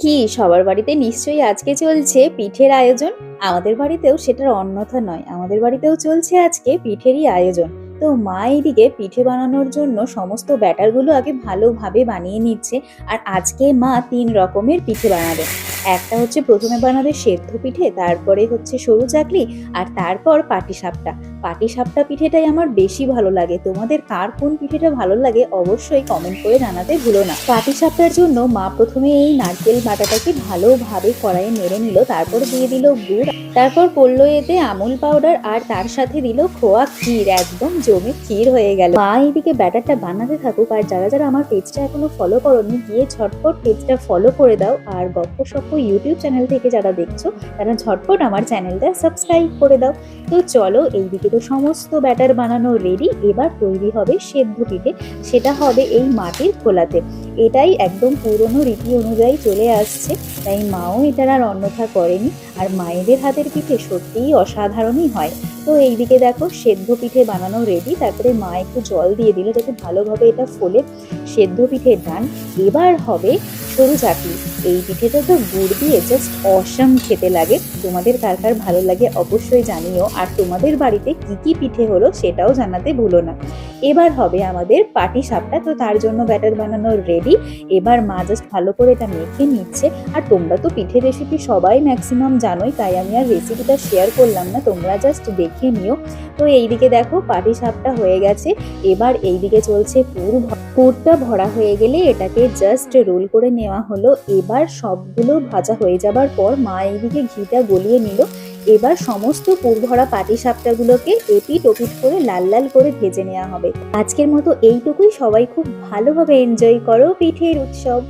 কি, সবার বাড়িতে নিশ্চয়ই আজকে চলছে পিঠের আয়োজন? আমাদের বাড়িতেও সেটার অন্যথা নয়। আমাদের বাড়িতেও চলছে আজকে পিঠেরই আয়োজন। তো মা এইদিকে পিঠে বানানোর জন্য সমস্ত ব্যাটারগুলো আগে ভালোভাবে বানিয়ে নিচ্ছে আর আজকে মা তিন রকমের পিঠে বানাবে। একটা হচ্ছে প্রথমে বানাবে সেদ্ধ পিঠে, তারপরে হচ্ছে সরু চাকলি আর তারপর পাটিসাপটা। পাটিসাপটা পিঠেটাই আমার বেশি ভালো লাগে। তোমাদের কার কোন পিঠেটা ভালো লাগে অবশ্যই কমেন্ট করে জানাতে ভুলো না। পাটিসাপটার জন্য মা প্রথমে এই নারকেল বাটাটাকে ভালোভাবে কড়াইয়ে নেড়ে নিল, তারপর দিয়ে দিল গুড়, তারপর পড়ল এতে আমুল পাউডার আর তার সাথে দিল খোয়া ক্ষীর, একদম জমে ক্ষীর হয়ে গেল। মা এইদিকে ব্যাটারটা বানাতে থাকুক আর যারা যারা আমার পেজটা এখনও ফলো করনি, গিয়ে ঝটপট পেজটা ফলো করে দাও। আর গপ্প সপ্প ইউটিউব চ্যানেল থেকে যারা দেখছ, তারা ঝটপট আমার চ্যানেলটা সাবস্ক্রাইব করে দাও। তো চলো এইদিকে তো সমস্ত ব্যাটার বানানো রেডি এবার তৈরি হবে সেদ্ধ পিঠে। সেটা হবে এই মাটির খোলাতে। এটাই একদম পুরনো রীতি অনুযায়ী চলে আসছে। তাই মাও এটার আর অন্যথা করেনি। আর মায়েদের হাতের পিঠে সত্যিই অসাধারণই হয়। তো এইদিকে দেখো, সেদ্ধ পিঠে বানানো রেডি তারপরে মা একটু জল দিয়ে দিল যাতে ভালোভাবে এটা ফোলে। সেদ্ধ পিঠের ডান এবার হবে সরু চাকলি এই পিঠেটা তো গুড় দিয়ে জাস্ট অসাম খেতে লাগে। তোমাদের কার কার ভালো লাগে অবশ্যই জানিও। আর তোমাদের বাড়িতে কি কি পিঠে হলো সেটাও জানাতে ভুলো না। এবার হবে আমাদের পাটি সাপটা। তো তার জন্য ব্যাটার বানানো রেডি এবার মা জাস্ট ভালো করে এটা মেখে নিচ্ছে। আর তোমরা তো পিঠে রেসিপি সবাই ম্যাক্সিমাম জানোই, তাই আমি আর রেসিপিটা শেয়ার করলাম না। তোমরা জাস্ট দেখে নিও। তো এইদিকে দেখো, পাটি সাপটা হয়ে গেছে। এবার এইদিকে চলছে পুর পুরটা ভরা হয়ে গেলে এটাকে জাস্ট রোল করে নেওয়া হলো। এবার সবগুলো ভাজা হয়ে যাবার পর মা এইদিকে ঘিটা গলিয়ে নিল। এবার সমস্ত পুর ভরা পাটি সাপটাগুলোকে এপিট ওপিট করে লাল লাল করে ভেজে নেওয়া হবে। আজকের মতো এইটুকুই। সবাই খুব ভালোভাবে এনজয় করো পিঠের উৎসব।